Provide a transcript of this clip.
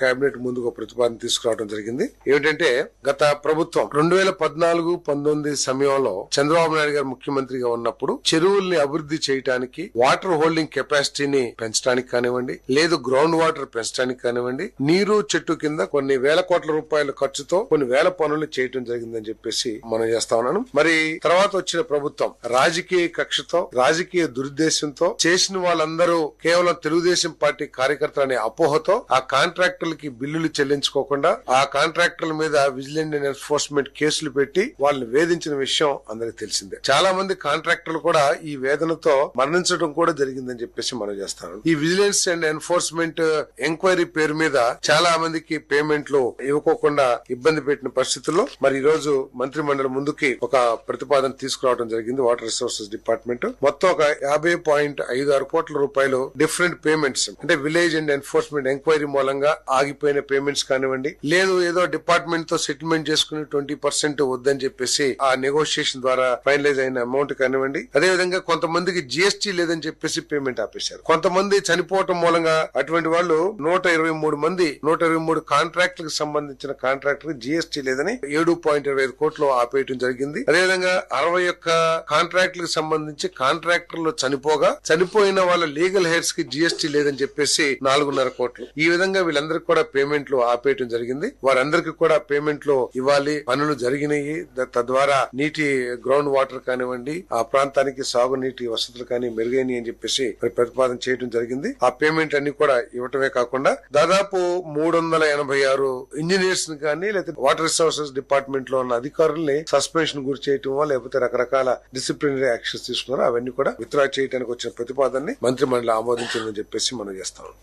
Cabinet ముందుకు ప్రతిపాదన తీసుకురావడం జరిగింది. ఏమిటంటే గత ప్రభుత్వం రెండు వేల పద్నాలుగు పంతొమ్మిది సమయంలో చంద్రబాబు నాయుడు గారు ముఖ్యమంత్రిగా ఉన్నప్పుడు చెరువుల్ని అభివృద్ధి చేయడానికి వాటర్ హోల్డింగ్ కెపాసిటీని పెంచడానికి కానివ్వండి లేదు గ్రౌండ్ వాటర్ పెంచడానికి కానివ్వండి నీరు చెట్టు కింద కొన్ని వేల కోట్ల రూపాయల ఖర్చుతో కొన్ని వేల పనులు చేయటం జరిగిందని చెప్పేసి మనం చేస్తా ఉన్నాను. మరి తర్వాత వచ్చిన ప్రభుత్వం రాజకీయ కక్షతో రాజకీయ దురుద్దేశంతో చేసిన వాళ్ళందరూ కేవలం తెలుగుదేశం పార్టీ కార్యకర్తలు అనే అపోహతో ఆ కాంట్రాక్ట్ కాంట్రాక్టర్లకి బిల్లులు చెల్లించుకోకుండా ఆ కాంట్రాక్టర్ల మీద విజిలెంట్ అండ్ ఎన్ఫోర్స్మెంట్ కేసులు పెట్టి వాళ్ళని వేధించిన విషయం అందరికి తెలిసిందే. చాలా మంది కాంట్రాక్టర్లు కూడా ఈ వేదనతో మరణించడం కూడా జరిగిందని చెప్పేసి మనం చేస్తాను. ఈ విజిలెన్స్ అండ్ ఎన్ఫోర్స్మెంట్ ఎంక్వైరీ పేరు మీద చాలా మందికి పేమెంట్లు ఇవ్వకోకుండా ఇబ్బంది పెట్టిన పరిస్థితుల్లో మరి ఈ రోజు మంత్రి మండలి ముందుకి ఒక ప్రతిపాదన తీసుకురావడం జరిగింది వాటర్ రిసోర్సెస్ డిపార్ట్మెంట్. మొత్తం ఒక యాభై పాయింట్ ఐదు ఆరు కోట్ల రూపాయలు డిఫరెంట్ పేమెంట్స్ అంటే విలేజ్ అండ్ ఎన్ఫోర్స్మెంట్ ఎంక్వైరీ మూలంగా ఆగిపోయిన పేమెంట్స్ కానివ్వండి లేదు ఏదో డిపార్ట్మెంట్తో సెటిల్మెంట్ చేసుకుని ట్వంటీ పర్సెంట్ వద్దని చెప్పేసి ఆ నెగోషియేషన్ ద్వారా ఫైనలైజ్ అయిన అమౌంట్ కానివ్వండి అదే విధంగా కొంతమందికి జిఎస్టీ లేదని చెప్పేసి పేమెంట్ ఆపేశారు. కొంతమంది చనిపోవటం మూలంగా అటువంటి వాళ్ళు నూట ఇరవై మూడు మంది నూట ఇరవై మూడు కాంట్రాక్టులకు సంబంధించిన కాంట్రాక్టర్ జిఎస్టీ లేదని ఏడు పాయింట్ ఇరవై ఐదు కోట్లు ఆపేయటం జరిగింది. అదేవిధంగా అరవై ఒక్క కాంట్రాక్టులకు సంబంధించి కాంట్రాక్టర్లు చనిపోగా చనిపోయిన వాళ్ళ లీగల్ హెయిర్స్కి జిఎస్టీ లేదని చెప్పేసి నాలుగున్నర కోట్లు. ఈ విధంగా వీళ్ళందరికీ కూడా పేమెంట్లు ఆపేయటం జరిగింది. వారందరికీ కూడా పేమెంట్లు ఇవ్వాలి. పనులు జరిగినాయి. తద్వారా నీటి గ్రౌండ్ వాటర్ కానివ్వండి ఆ ప్రాంతానికి సాగునీటి వసతులు కానీ మెరుగైనవి అని చెప్పేసి ప్రతిపాదన చేయడం జరిగింది. ఆ పేమెంట్ అన్ని కూడా ఇవ్వటమే కాకుండా దాదాపు మూడు వందల ఎనభై ఆరు ఇంజనీర్స్ని కానీ లేకపోతే వాటర్ రిసోర్సెస్ డిపార్ట్మెంట్లో ఉన్న అధికారుల్ని సస్పెన్షన్ గురి చేయటమో లేకపోతే రకరకాల డిసిప్లినరీ యాక్షన్స్ తీసుకున్నారో అవన్నీ కూడా విత్డ్రా చేయడానికి వచ్చిన ప్రతిపాదనని మంత్రి మండలి ఆమోదించిందని చెప్పేసి మనం చేస్తాం